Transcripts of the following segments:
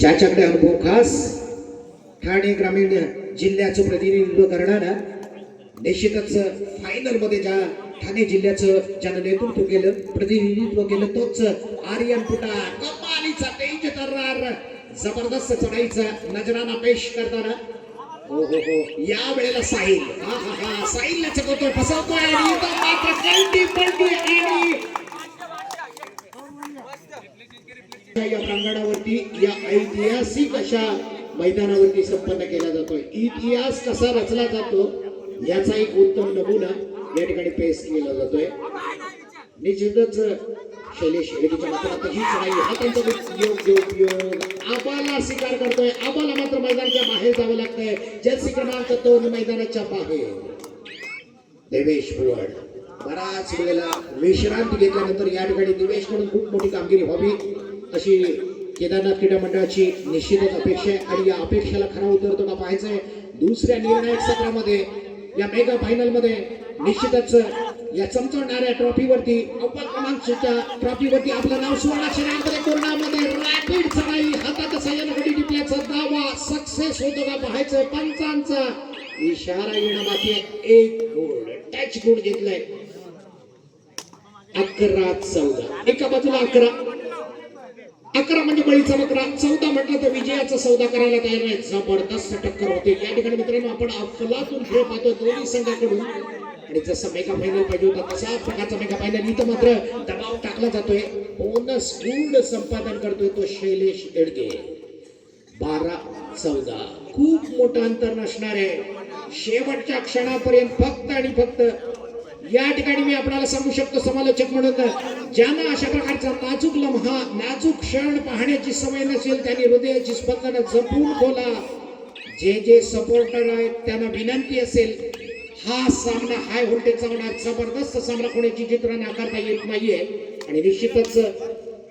ज्याच्याकडे अनुभव खास ठाणे ग्रामीण जिल्ह्याचं प्रतिनिधित्व करणारा निश्चितच फायनलमध्ये ज्या ठाणे जिल्ह्याचं ज्यानं नेतृत्व केलं प्रतिनिधित्व केलं तोच आर्यन पुटा कमालीचा तेज तर्रार जबरदस्त चढाईचा नजराना पेश करताना हो हो हो. या वेळेला साहिल. हा हा हा साहिलला चकवतोय फसवतोय आणि मात्र कल्टी पलटी आणि या प्रांगणावरती या ऐतिहासिक अशा मैदानावरती संपन्न केला जातोय. इतिहास कसा रचला जातो याचा एक उत्तम नमुना या ठिकाणी पेश केला जातोय. निश्चितच शैलेश शेळकेच्या माध्यमातून चढाई हा त्यांचा योग्य उपयोग आबाला स्वीकार करतोय. आबाला मात्र मैदानाच्या बाहेर जावं लागतंय. जर्सी क्रमांक दोन मैदानाच्या बाहेर. देवेश भुवड. बराच वेळेला विश्रांती घेतल्यानंतर या ठिकाणी देवेशकडून खूप मोठी कामगिरी व्हावी. अशी केदारनाथ क्रीडा मंडळाची निश्चितच अपेक्षा आहे आणि या अपेक्षेला खरा उतरतो का पाहायचंय दुसऱ्या निर्णायक सत्रामध्ये या मेगा फायनलमध्ये निश्चितच या चमचवणाऱ्या ट्रॉफीवरती अव्वल क्रमांकच्या ट्रॉफीवरती आपलं नाव सुवर्णाक्षरांमध्ये कोरोनामध्ये रॅपिड चढाई हातात सय्यन टिपल्याचा दावा सक्सेस होतो का पाहायचं पंचांचा इशारा येणं बाकी आहे. एक गोल टॅच गोल घेतलाय. अकरा चौदा. एका बाजूला अकरा. अकरा म्हणजे बळीचा बकरा चौदा म्हटलं तर विजयाचा सौदा करायला तयार नाही जबरदस्त टक्कर होते. या ठिकाणी मित्रांनो आपण अफलातून खेळ पाहतो दोन्ही संघाकडून. आणि जसं मेगा फायनल पाहिजे होता तसा प्रकारचा मेगा फायनल इथं मात्र दबाव टाकला जातोय. बोनस गुण संपादन करतोय तो शैलेश एडगे बारा चौदा. खूप मोठं अंतर नसणार आहे. शेवटच्या क्षणापर्यंत फक्त आणि फक्त या ठिकाणी मी आपल्याला सांगू शकतो समालोचक म्हणून ज्यांना अशा प्रकारचा नाजूक लम्हा नाजूक क्षण पाहण्याची सवय नसेल त्यांनी हृदयाची स्पंदनं जपून खोला. जे जे सपोर्टर आहेत त्यांना विनंती असेल हा सामना हाय व्होल्टेजचा होणार जबरदस्त सामना होण्याची चित्र नाकारता येत नाहीये. आणि निश्चितच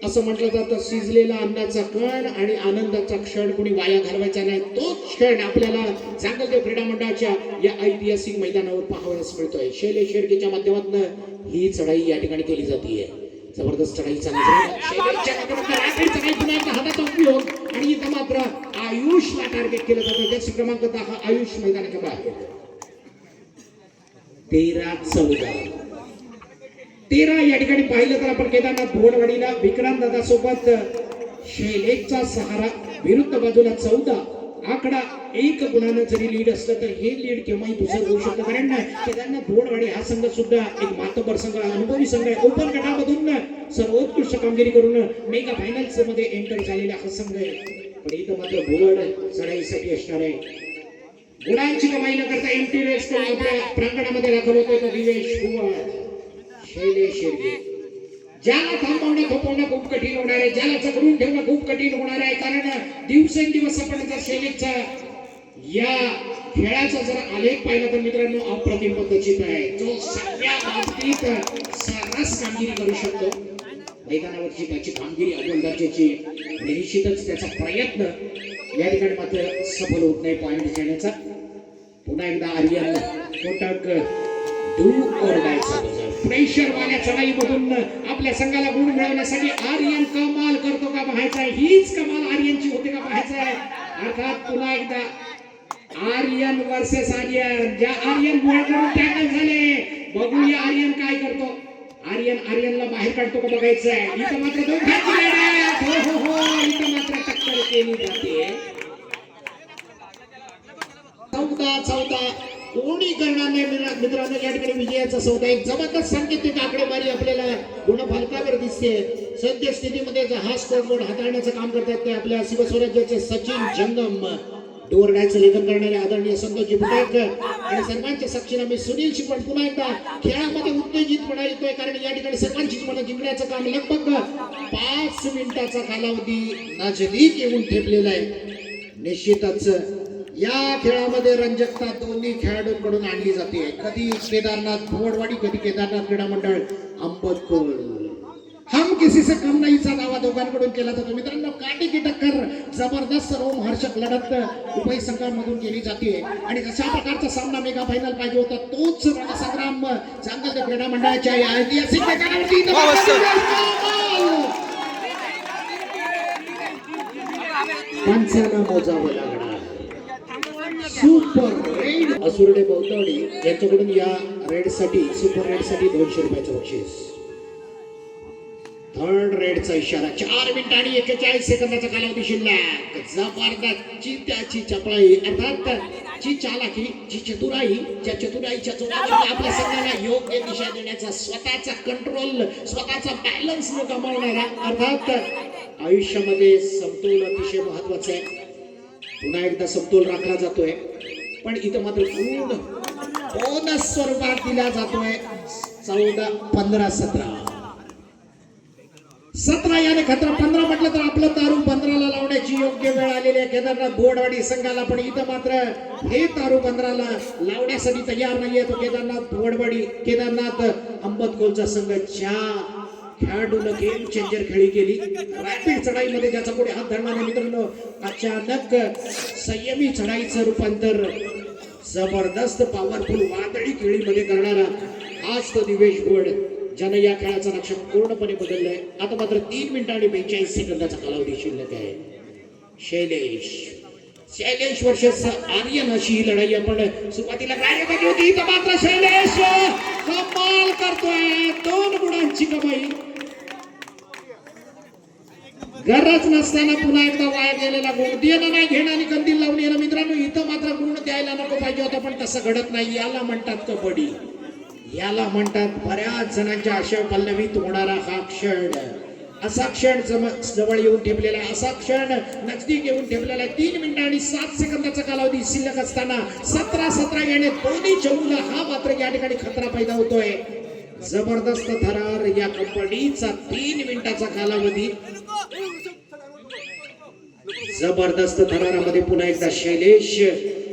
असं म्हटलं जातं शिजलेला अन्नाचा कण आणि आनंदाचा क्षण कोणी वाया घालवायचा नाही तोच क्षण आपल्याला चांगलदेव क्रीडा मंडळाच्या या ऐतिहासिक मैदानावर पाहावयास मिळतोय. शैलेश शेडकेच्या माध्यमातून ही चढाई या ठिकाणी केली जाते जबरदस्त चढाई हाताचा उपयोग. आणि इथं मात्र आयुषला टार्गेट केलं जातं. त्याची क्रमांक दहा आयुष मैदानाच्या बाहेर. तेरा चौदा. तेरा या ठिकाणी पाहिलं तर आपण केदारनाथ भुवनवाडीला विक्रांत दादा सोबत शैलेशचा सहारा विरुद्ध बाजूला चौदा आकडा एक गुणानं जरी लीड असलं तर हे लीड केव्हाही दुसरं होऊ शकतं. कारण केदारनाथ भुवनवाडी हा संघ सुद्धा एक मातबर संघ अनुभवी संघ आहे. ओपन गटामधून सर्वोत्कृष्ट कामगिरी करून मेगा फायनल्समध्ये एंटर झालेला हा संघ आहे. पण इथं मात्र भुवड चढाईसाठी असणार आहे. गुणांची कमाई न करता एमटी रेस आपल्या प्रांगणामध्ये दाखल होतोय दिवेश कुमार. शैलेश शेडगे ज्याला थांबवणं थोपवणं खूप कठीण होणार आहे. ज्याला चकडून ठेवणं खूप कठीण होणार आहे. कारण दिवसेंदिवस आपण जर शैलेशचा या खेळाचा जर आलेख पाहिला तर मित्रांनो अप्रतिम पद्धतीत आहे. जो सगळ्या बाबतीत सर्रास कामगिरी करू शकतो. मैदानावरची त्याची कामगिरी अव्वल दर्जाची निश्चितच त्याचा प्रयत्न या ठिकाणी मात्र सफल होत नाही पॉईंट घेण्याचा पुन्हा एकदा आर्यन कोटक डू ओरडायचा प्रेशर वाल्या चढाईमधून आपल्या संघाला गुण मिळवण्यासाठी आर्यन कमाल करतो का पाहायचा आहे? हीच कमाल आर्यनची होते का पाहायचा आहे? अर्थात पुन्हा एकदा आर्यन वर्सेस आर्यन. ज्या आर्यन मुळकडून टॅकल झाले बघूया आर्यन काय करतो? आर्यन आर्यनला बाहेर काढतो का बघायचं आहे? इथं मात्र दोघांची लढत हो हो हो इथं मात्र टक्कर केली जाते. चौदा चौदा कोणी करणार नाही मित्रांनो या ठिकाणी विजयाचा सौदा एक जबरदस्त सांकेतिक आकडेवारी आपल्याला गुणफलकावर दिसते. सद्यस्थितीमध्ये हा स्कोरबोर्ड हाताळण्याचं काम करतात ते आपल्या शिवस्वराज्याचे सचिन जंगम. डोरड्याचं लेखन करणारे आदरणीय संतोषजी बुटाक आणि सर्वांच्या साक्षीने मी सुनील शिपण पुन्हा एकदा खेळामध्ये उत्तेजितपणा येतोय कारण या ठिकाणी सर्वांचीच मनं जिंकण्याचं काम लगभग पाच मिनिटाचा कालावधी नजदीक येऊन ठेपलेला आहे. निश्चितच या खेळामध्ये रंजकता दोन्ही खेळाडूंकडून आणली जाते. कधी केदारनाथ भुवडवाडी कधी केदारनाथ क्रीडा मंडळ अंबतकोल हम किसी से कम नाहीचा दावा दोघांकडून केला जातो. मित्रांनो काटे की टक्कर जबरदस्त रोमहर्षक लढत उभय संघांमधून केली जाते. आणि जशा प्रकारचा सामना मेगा फायनल पाहिजे होता तोच रणसंग्राम चांगल्या क्रीडा मंडळाच्या या ऐतिहासिक पंचानं मोजावं लागणार सुपर रेड असुर्डे यांच्याकडून या रेडसाठी सुपर रेडसाठी दोनशे रुपयाचं बक्षीस. थर्ड रेडचा इशारा चार मिनिट आणि एकेचाळीस सेकंदाचा कालावधी शिल्लक. जबरदस्तची त्याची चपळाई अर्थात जी चालाकी जी चतुराई ज्या चतुराईच्या जोरावरती आपल्या संघाला योग्य दिशा देण्याचा स्वतःचा कंट्रोल स्वतःचा बॅलन्स न गमावणारा अर्थात आयुष्यामध्ये समतोल अतिशय महत्त्वाचा आहे. पुन्हा एकदा समतोल राखला जातोय. पण इथं मात्र पूर्ण बोनस स्वरूपात दिला जातोय चौदा पंधरा सतरा. सतरा याने खतरा पंधरा म्हटलं तर आपलं तारू पंधराला लावण्याची योग्य वेळ आलेली आहे. केदारनाथ बोर्डवाडी संघाला पण इथं मात्र हे तारू पंधराला लावण्यासाठी तयार नाहीये तो केदारनाथ बोर्डवाडी केदारनाथ अंबतकोलचा संघ. चार खेळाडूनं गेम चेंजर खेळी केली. रॅपिड चढाईमध्ये ज्याचा पुढे हात धरणार मित्रांनो. अचानक संयमी चढाईचं रूपांतर. जबरदस्त पॉवरफुल वादळी खेळीमध्ये करणारा आज तो दिवेश गोड ज्यानं या खेळाचं लक्ष पूर्णपणे बदललंय. आता मात्र तीन मिनिटं आणि बेचाळीस सेकंदाचा कालावधी शिल्लक आहे. शैलेश. शैलेश वर्षस आर्यन अशी ही लढाई आपण सुरुवातीला काय केली होती? मात्र शैलेश कमाल करतोय. दोन गुणांची कमाई. गरज नसताना पुन्हा एकदा वाया गेलेला गुण. देणं नाही घेणं आणि कंदील लावून येणं. मित्रांनो इथं मात्र गुण द्यायला नको पाहिजे होता पण तसं घडत नाही. याला म्हणतात कबड्डी. याला म्हणतात बऱ्याच जणांच्या आशय पल्लवीत होणारा हा क्षण. असा क्षण जम- जवळ येऊन ठेपलेला आहे. असा क्षण नजदीक येऊन ठेपलेला आहे. तीन मिनिटं आणि सात सेकंदाचा कालावधी शिल्लक असताना सतरा सतरा घेणे दोन्ही चमूला हा मात्र या ठिकाणी खतरा पैदा होतोय. जबरदस्त थरार या कंपनीचा तीन मिनिटाचा कालावधी. जबरदस्त थरारामध्ये पुन्हा एकदा शैलेश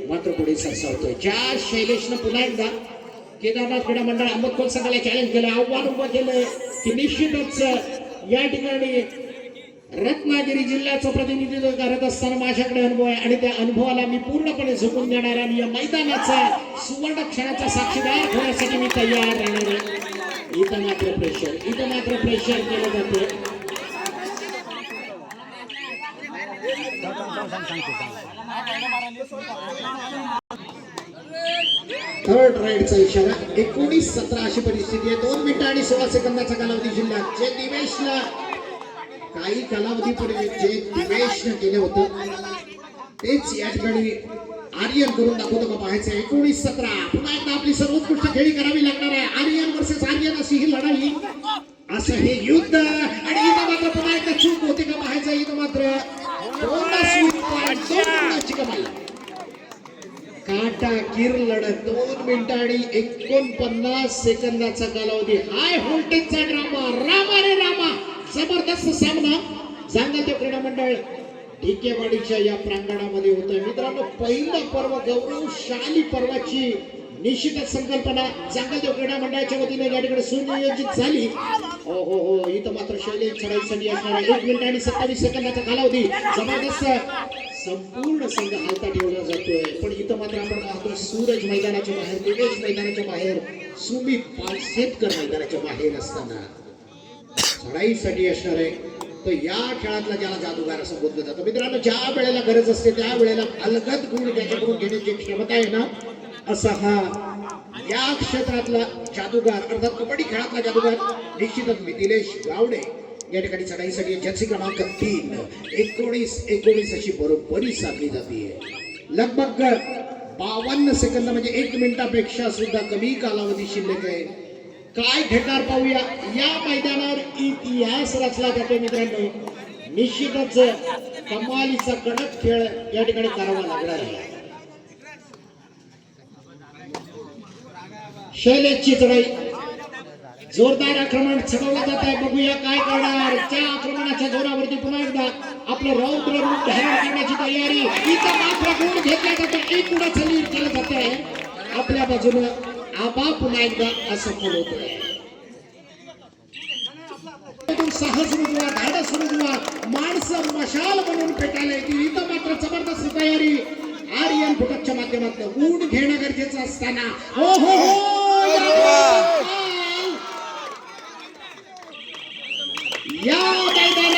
मात्र पुढे सरसावतोय. ज्या शैलेशनं पुन्हा एकदा केदारनाथ क्रीडा मंडळ अहमदकोल संघाला चॅलेंज केलं आव्हान उभं केलं की निश्चितच या ठिकाणी रत्नागिरी जिल्ह्याचं प्रतिनिधित्व करत असताना माझ्याकडे अनुभव आहे आणि त्या अनुभवाला मी पूर्णपणे झुकून देणार आणि या मैदानाचा सुवर्ण क्षणाचा साक्षीदार होण्यासाठी मी तयार राहणार आहे. इथं मात्र प्रेशर इथं मात्र प्रेशर केलं जाते थर्ड राईडचा इशारा एकोणीस सतरा अशी परिस्थिती आहे. दोन मिनिटं आणि सोळा सेकंदाचा कालावधी जिल्ह्यात. जे दिवेशला काही कालावधीपूर्वी जे दिवेशनं केलं होतं तेच या ठिकाणी आर्यन करून दाखवतो का पाहायचं एकोणीस सतरा. पुन्हा एकदा आपली सर्वोत्कृष्ट खेळी करावी लागणार आहे. आर्यन वर्सेस आर्यन अशी ही लढाई. असं हे युद्ध. आणि इथं मात्र पुन्हा एकदा चूक होते का पाहायचं इथं मात्र काटा किर लढत दोन मिनिट आणि एकोणपन्नास सेकंदाचा कालावधी. हाय व्होल्टेजचा ड्रामा. रामा रे रामा. जबरदस्त सामना. जांगलदेव क्रीडा मंडळ ढिकेवाडीच्या या प्रांगणामध्ये होतोय. मित्रांनो पहिलं पर्व गौरवशाली पर्वाची निश्चितच संकल्पना सांगलदेव क्रीडा मंडळाच्या वतीने या ठिकाणी सुनियोजित झाली. हो हो हो. इथं मात्र शैली चढाईसाठी असणारा एक मिनिट आणि सत्तावीस सेकंदाचा कालावधी. जबरदस्त. संपूर्ण संघ हालता ठेवला जातोय. पण इथं मात्र आपण पाहतो सूरज मैदानाच्या बाहेर दिवेश मैदानाच्या बाहेर सुमित पालसेतकर मैदानाच्या बाहेर असताना. चढाईसाठी असणार आहे. तर या खेळातला ज्याला जादूगार असं बोललं जातं. मित्रांनो ज्या वेळेला गरज असते त्या वेळेला अलगद गुण त्याच्याकडून घेण्याची क्षमता आहे ना असा हा या क्षेत्रातला जादूगार अर्थात कबड्डी खेळातला जादूगार निश्चितच मिथिलेश गावडे. या ठिकाणी चढाईसाठी जर्सी क्रमांक तीन एकोणीस एकोणीस अशी बरोबरी साधली जाते. लगभग बावन्न सेकंद म्हणजे एक मिनिटापेक्षा सुद्धा कमी कालावधी शिल्लक आहे. काय घडणार पाहूया. या मैदानावर इतिहास रचला जातो मित्रांनो. निश्चितच कमालीचा कडक खेळ या ठिकाणी करावा लागणार आहे. शैलेशची चढाई. जोरदार आक्रमण चढवलं जात आहे. बघूया काय करणार. त्या आक्रमणाच्या जोरावरती पुन्हा एकदा आपलं रौद्र रूप धारण करण्याची तयारी. इथं मात्र गुण घेतला जातो. एक गुणाचं लीड केलं जात आहे आपल्या बाजूनं आबा पुन्हा एकदा असफल होतोय. साहस रुजवा धाडस रुजवा माणसं मशाल बनवून पेटायला येतील. इथं मात्र जबरदस्त तयारी. आर्यन फुटकच्या माध्यमातून गुण घेणं गरजेचं असताना. हो हो हो Yo, kay